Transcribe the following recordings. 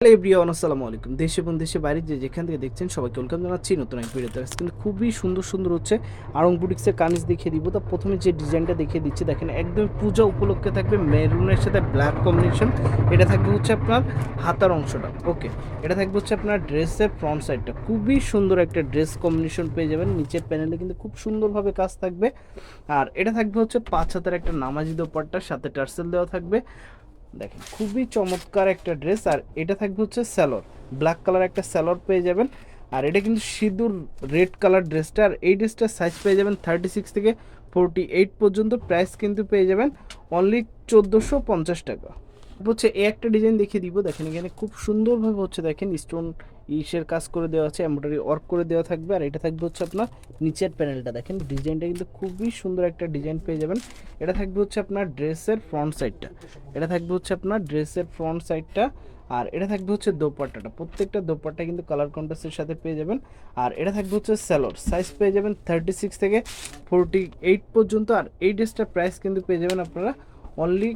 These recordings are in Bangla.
হ্যালো এভরিওয়ান, আসসালামু আলাইকুম। দেশ এবং দেশে বাইরে যে যেখান থেকে দেখছেন সবাইকে ওয়েলকাম জানাচ্ছি নতুন এক ভিডিওতে। কিন্তু খুবই সুন্দর সুন্দর হচ্ছে আরং বুটিক্সের কামিজ দেখিয়ে দিব। তো প্রথমে যে ডিজাইনটা দেখিয়ে দিচ্ছি, দেখেন একদম পূজা উপলক্ষে থাকবে মেরুনের সাথে ব্ল্যাক কম্বিনেশন এটা থাকবে হচ্ছে আপনার হাতার অংশটা। ওকে এটা থাকবে হচ্ছে আপনার ড্রেসের ফ্রন্ট সাইডটা খুবই সুন্দর একটা ড্রেস কম্বিনেশন পেয়ে যাবেন। নিচের প্যানেলে কিন্তু খুব সুন্দরভাবে কাজ থাকবে। আর এটা থাকবে হচ্ছে পাঁচ হাতের একটা নামাজি দোপাট্টার সাথে টার্সেল দেওয়া থাকবে। দেখেন, খুবই চমৎকার একটা ড্রেস, আর এটা থাকবে হচ্ছে স্যালোর। ব্ল্যাক কালার একটা স্যালোর পেয়ে যাবেন, আর এটা কিন্তু সিঁদুর রেড কালার ড্রেসটা, আর এই ড্রেসটার সাইজ পেয়ে যাবেন থার্টি সিক্স থেকে ফোরটি এইট পর্যন্ত প্রাইস কিন্তু পেয়ে যাবেন অনলি চোদ্দোশো পঞ্চাশ টাকা। হচ্ছে এই একটা ডিজাইন দেখিয়ে দিব। দেখেন এখানে খুব সুন্দরভাবে হচ্ছে দেখেন স্টোন ইসের কাজ করে দেওয়া আছে এমব্রয়ডারি ওয়ার্ক করে দেওয়া থাকবে। আর এটা থাকবে হচ্ছে আপনার নিচের প্যানেলটা দেখেন ডিজাইনটা কিন্তু খুবই সুন্দর একটা ডিজাইন পেয়ে যাবেন। এটা থাকবে হচ্ছে আপনার ড্রেসের ফ্রন্ট সাইডটা এটা থাকবে হচ্ছে আপনার ড্রেসের ফ্রন্ট সাইডটা আর এটা থাকবে হচ্ছে দোপাট্টাটা। প্রত্যেকটা দোপাট্টা কিন্তু কালার কন্ট্রাস্টের সাথে পেয়ে যাবেন। আর এটা থাকবে হচ্ছে স্যালোর সাইজ পেয়ে যাবেন থার্টি সিক্স থেকে ফোরটি এইট পর্যন্ত। আর এই ড্রেসটার প্রাইস কিন্তু পেয়ে যাবেন আপনারা অনলি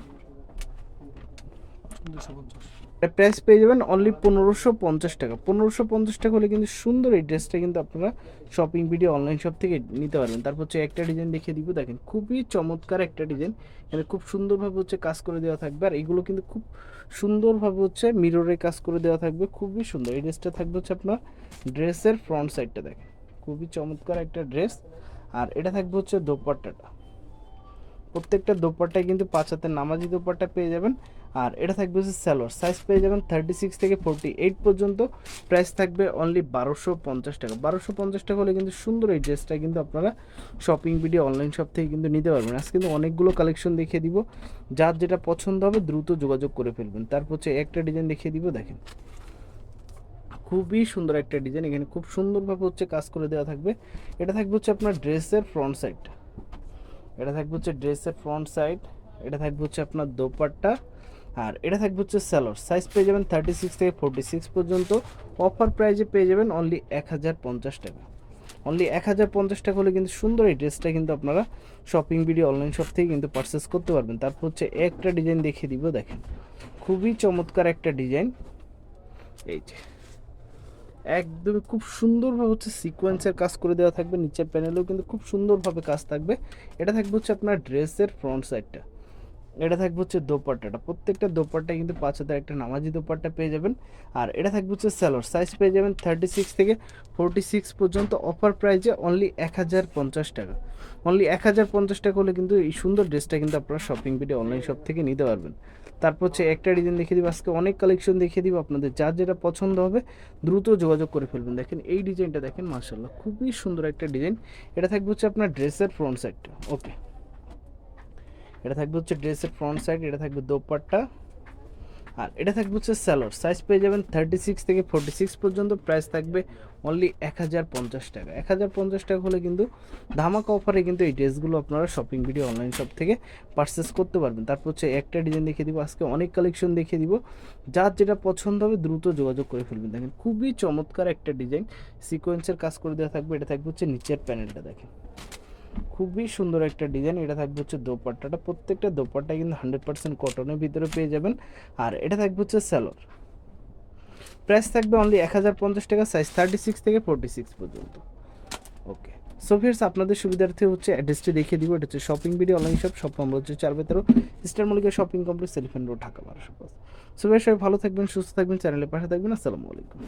প্রাইস পেয়ে যাবেন অনলি পনেরোশো পঞ্চাশ টাকা। পনেরোশো পঞ্চাশ টাকা হলে কিন্তু সুন্দর এই ড্রেসটা কিন্তু আপনারা শপিং ভিডিও অনলাইন শপ থেকে নিতে পারবেন। তারপর হচ্ছে একটা ডিজাইন দেখিয়ে দিব। দেখেন, খুবই চমৎকার একটা ডিজাইন এখানে খুব সুন্দরভাবে হচ্ছে কাজ করে দেওয়া থাকবে। আর এগুলো কিন্তু খুব সুন্দরভাবে হচ্ছে মিররে কাজ করে দেওয়া থাকবে। খুবই সুন্দর। এই ড্রেসটা থাকবে হচ্ছে আপনার ড্রেসের ফ্রন্ট সাইডটা দেখেন। খুবই চমৎকার একটা ড্রেস। আর এটা থাকবে হচ্ছে দোপাট্টাটা। প্রত্যেকটা দোপাট্টায় কিন্তু পাঁচ হাতের নামাজি দোপাট্টা পেয়ে যাবেন। আর এটা থাকবে হচ্ছে স্যালোর সাইজ পেয়ে যাবেন থার্টি সিক্স থেকে ফোরটি এইট পর্যন্ত। প্রাইস থাকবে অনলি বারোশো পঞ্চাশ টাকা। বারোশো পঞ্চাশ টাকা হলে কিন্তু সুন্দর এই ড্রেসটা কিন্তু আপনারা শপিং ভিডিও অনলাইন শপ থেকে কিন্তু নিতে পারবেন। আজকে কিন্তু অনেকগুলো কালেকশন দেখিয়ে দিব। যার যেটা পছন্দ হবে দ্রুত যোগাযোগ করে ফেলবেন। তারপর হচ্ছে একটা ডিজাইন দেখিয়ে দিব, দেখেন। খুবই সুন্দর একটা ডিজাইন এখানে খুব সুন্দরভাবে হচ্ছে কাজ করে দেওয়া থাকবে। এটা থাকবে হচ্ছে আপনার ড্রেসের ফ্রন্ট সাইডটা এটা থাকবে হচ্ছে ড্রেসের ফ্রন্ট সাইড এটা থাকবে হচ্ছে আপনার দোপাট্টা। আর এটা থাকবে হচ্ছে স্যালোর সাইজ পেয়ে যাবেন থার্টি সিক্স থেকে ফোরটি সিক্স পর্যন্ত অফার প্রাইজে পেয়ে যাবেন অনলি এক হাজার পঞ্চাশ টাকা। অনলি এক হাজার পঞ্চাশ টাকা হলে কিন্তু সুন্দর এই ড্রেসটা কিন্তু আপনারা শপিং ভিডিও অনলাইন শপ থেকে কিন্তু পারচেস করতে পারবেন। তারপর হচ্ছে একটা ডিজাইন দেখিয়ে দিব, দেখেন। খুবই চমৎকার একটা ডিজাইন এই যে। একদম খুব সুন্দরভাবে হচ্ছে সিকোয়েন্সের কাজ করে দেওয়া থাকবে। নিচের প্যানেলেও কিন্তু খুব সুন্দরভাবে কাজ থাকবে। এটা থাকবে হচ্ছে আপনার ড্রেসের ফ্রন্ট সাইডটা এটা থাকবে হচ্ছে দোপাট্টাটা প্রত্যেকটা দোপাট্টা কিন্তু পাঁচ হাজার একটা নামাজি দোপাট্টা পেয়ে যাবেন। আর এটা থাকবে হচ্ছে স্যালোর সাইজ পেয়ে যাবেন থার্টি সিক্স থেকে ফোরটি সিক্স পর্যন্ত অফার প্রাইজে অনলি এক হাজার পঞ্চাশ টাকা। অনলি এক হাজার পঞ্চাশ টাকা হলে কিন্তু এই সুন্দর ড্রেসটা কিন্তু আপনারা শপিং ভিডিও অনলাইন শপ থেকে নিতে পারবেন। তারপর হচ্ছে একটা ডিজাইন দেখিয়ে দিব। আজকে অনেক কালেকশন দেখিয়ে দিব। আপনাদের যার যেটা পছন্দ হবে, দ্রুত যোগাযোগ করে ফেলবেন। দেখেন, এই ডিজাইনটা দেখেন মার্শাল্লাহ খুবই সুন্দর একটা ডিজাইন এটা থাকবে হচ্ছে আপনার ড্রেসের ফ্রন্ট সাইডটা ওকে এটা থাকবে হচ্ছে ড্রেসের ফ্রন্ট সাইড এটা থাকবে দোপাট্টা। আর এটা থাকবে হচ্ছে স্যালোর সাইজ পেয়ে যাবেন থার্টি সিক্স থেকে ফোরটি সিক্স পর্যন্ত। প্রাইস থাকবে অনলি এক হাজার পঞ্চাশ টাকা। এক হাজার পঞ্চাশ টাকা হলে কিন্তু ধামাকা অফারে কিন্তু এই ড্রেসগুলো আপনারা শপিং ভিডিও অনলাইন শপ থেকে পারচেস করতে পারবেন। তারপর হচ্ছে একটা ডিজাইন দেখিয়ে দিব, আজকে অনেক কালেকশন দেখিয়ে দিব। যার যেটা পছন্দ হবে দ্রুত যোগাযোগ করে ফেলবেন। দেখেন, খুবই চমৎকার একটা ডিজাইন সিকোয়েন্সের কাজ করে দেওয়া থাকবে। এটা থাকবে হচ্ছে নিচের প্যানেলটা দেখেন। খুবই সুন্দর একটা ডিজাইন এটা থাকবে হচ্ছে দোপাট্টাটা প্রত্যেকটা দোপাট্টা কিন্তু হান্ড্রেড পার্সেন্ট কটনের ভিতরে পেয়ে যাবেন। আর এটা থাকবে হচ্ছে স্যালোর প্রাইস থাকবে অনলি এক হাজার পঞ্চাশ টাকা সাইজ থার্টি সিক্স থেকে ফোরটি সিক্স পর্যন্ত। ওকে সো ফিয়ার্স আপনাদের সুবিধার্থে হচ্ছে অ্যাড্রেসটি দেখিয়ে দিব। এটা হচ্ছে shopping video online shop shop number হচ্ছে চার বেতেরো star Mollika shopping complex elephant road Dhaka বারোশো পাঁচ সবাই ভালো থাকবেন, সুস্থ থাকবেন চ্যানেলের পাশে থাকবেন। আসসালামু আলাইকুম।